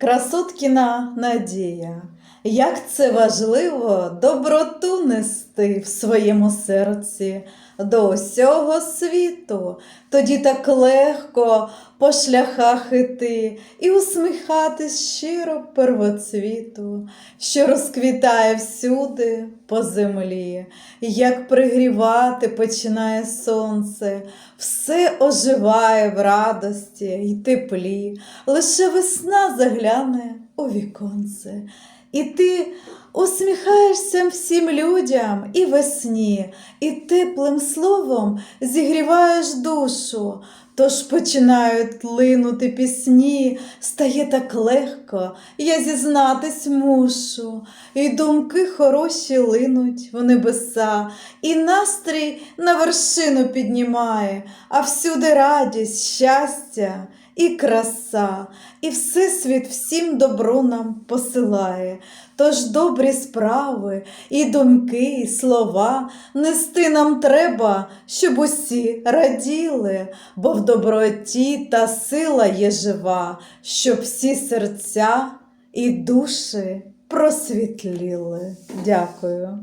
Красоткіна Надія, як це важливо доброту нести в своєму серці до усього світу, тоді так легко по шляхах іти і усміхатись щиро первоцвіту, що розквітає всюди по землі, як пригрівати починає сонце, все оживає в радості й теплі, лише весна загляне у віконце. І ти усміхаєшся всім людям і весні, і теплим словом зігріваєш душу. Тож починають линути пісні, стає так легко, я зізнатись мушу, і думки хороші линуть в небеса, і настрій на вершину піднімає, а всюди радість, щастя і краса, і Всесвіт всім добро нам посилає. Тож добрі справи, і думки, і слова нести нам треба, щоб усі раділи, бо в доброті та сила є жива, щоб всі серця і душі просвітліли. Дякую.